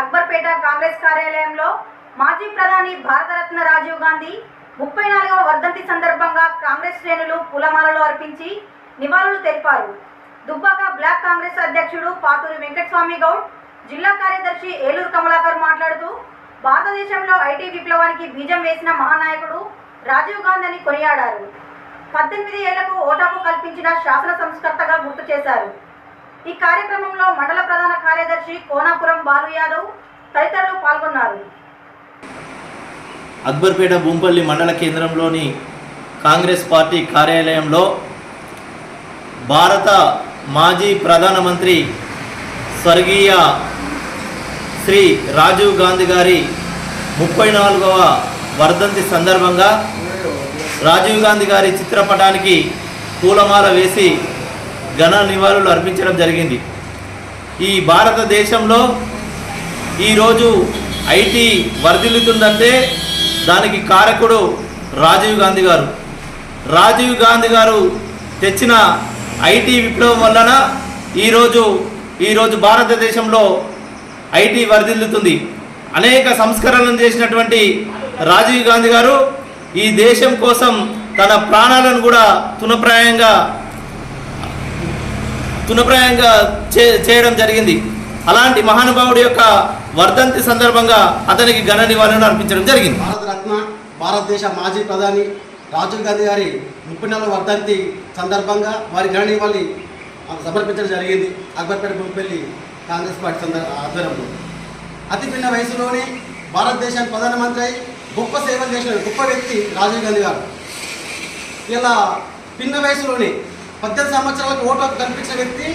అక్బర్పేట కాంగ్రెస్ కార్యాలయంలో మాజీ ప్రధాని భారతరత్న రాజీవ్ గాంధీ ముప్పై నాలుగవ వర్ధంతి సందర్భంగా కాంగ్రెస్ శ్రేణులు పూలమాలలు అర్పించి నివాళులు తెలిపారు. దుబ్బాక బ్లాక్ కాంగ్రెస్ అధ్యక్షుడు పాతూరి వెంకటస్వామి గౌడ్ జిల్లా కార్యదర్శి ఏలూరు కమలాకర్ మాట్లాడుతూ భారతదేశంలో ఐటీ విప్లవానికి బీజం వేసిన మహానాయకుడు రాజీవ్ గాంధీ అని కొనియాడారు. పద్దెనిమిది ఏళ్ళకు ఓటాకు కల్పించిన శాసన సంస్కర్తగా గుర్తు చేశారు. ఈ కార్యక్రమంలో మండల ప్రధాన కార్యదర్శి కోనాపురం బాలు యాదవ్ తదితరులు పాల్గొన్నారు. అక్బర్పేట భూంపల్లి మండల కేంద్రంలోని కాంగ్రెస్ పార్టీ కార్యాలయంలో భారత మాజీ ప్రధానమంత్రి స్వర్గీయ శ్రీ రాజీవ్ గాంధీ గారి ముప్పై నాలుగవ వర్ధంతి సందర్భంగా రాజీవ్ గాంధీ గారి చిత్రపటానికి పూలమాల వేసి ఘన నివాళులు అర్పించడం జరిగింది. ఈ భారతదేశంలో ఈరోజు ఐటీ వర్ధిల్లుతుందంటే దానికి కారకుడు రాజీవ్ గాంధీ గారు. రాజీవ్ గాంధీ గారు తెచ్చిన ఐటీ విప్లవం వలన ఈరోజు ఈరోజు భారతదేశంలో ఐటీ వర్ధిల్లుతుంది. అనేక సంస్కరణలు చేసినటువంటి రాజీవ్ గాంధీ గారు ఈ దేశం కోసం తన ప్రాణాలను కూడా తునప్రాయంగా తునప్రాయంగా చే చేయడం జరిగింది. అలాంటి మహానుభావుడి యొక్క వర్ధంతి సందర్భంగా అతనికి ఘన నివాళులు అర్పించడం జరిగింది. భారతరత్న భారతదేశ మాజీ ప్రధాని రాజీవ్ గాంధీ గారి ముప్పై నెలల వర్ధంతి సందర్భంగా వారి ఘన నివాళి సమర్పించడం జరిగింది. అక్బర్పేట గుంపెల్లి కాంగ్రెస్ పార్టీ సందర్ ఆధ్వర్యంలో. అతి పిన్న వయసులోనే భారతదేశానికి ప్రధానమంత్రి అయి గొప్ప సేవలు చేసిన గొప్ప వ్యక్తి రాజీవ్ గాంధీ గారు. ఇలా పిన్న వయసులోనే పద్దెనిమిది సంవత్సరాలకు ఓటు హక్కు కల్పించిన వ్యక్తి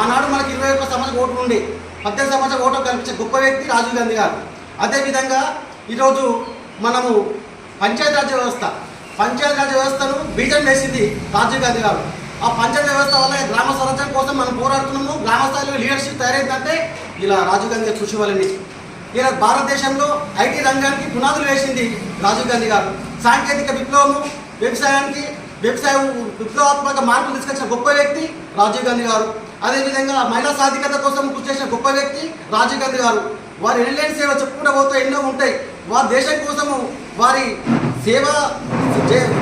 ఆనాడు మనకి ఇరవై ఒక్క సంవత్సరం ఓటు ఉండి పద్దెనిమిది సంవత్సరాలు ఓటు కల్పించిన గొప్ప వ్యక్తి రాజీవ్ గాంధీ గారు. అదేవిధంగా ఈరోజు మనము పంచాయతీరాజ్ వ్యవస్థ పంచాయతీరాజ్ వ్యవస్థను బీజం వేసింది రాజీవ్ గాంధీ గారు. ఆ పంచాయతీ వ్యవస్థ వల్ల గ్రామ స్వరాజ్యం కోసం మనం పోరాడుతున్నాము గ్రామ స్థాయిలో లీడర్షిప్ తయారైందంటే ఇలా రాజీవ్ గాంధీ గారి కృషి వల్లనే. ఇలా భారతదేశంలో ఐటీ రంగానికి పునాదులు వేసింది రాజీవ్ గాంధీ గారు. సాంకేతిక విప్లవము వ్యవసాయానికి వ్యవసాయ విప్లవాత్మక మార్పులు తీసుకొచ్చిన గొప్ప వ్యక్తి రాజీవ్ గాంధీ గారు. అదేవిధంగా మహిళా సాధికత కోసం కృషి చేసిన గొప్ప వ్యక్తి రాజీవ్ గాంధీ గారు. వారి ఎనలేని సేవ చెప్పుకుంటూ పోతే ఎన్నో ఉంటాయి. వారి దేశం కోసము వారి సేవ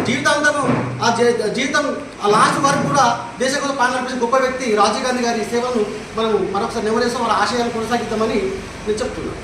జీవితాంతము ఆ జీ- జీవితం ఆ లాస్ట్ వరకు కూడా దేశం కోసం పాలన గొప్ప వ్యక్తి రాజీవ్ గాంధీ గారి సేవను మనం మరొకసారి నెమరేస్తాం. వారి ఆశయాలను కొనసాగిద్దామని నేను చెప్తున్నాను.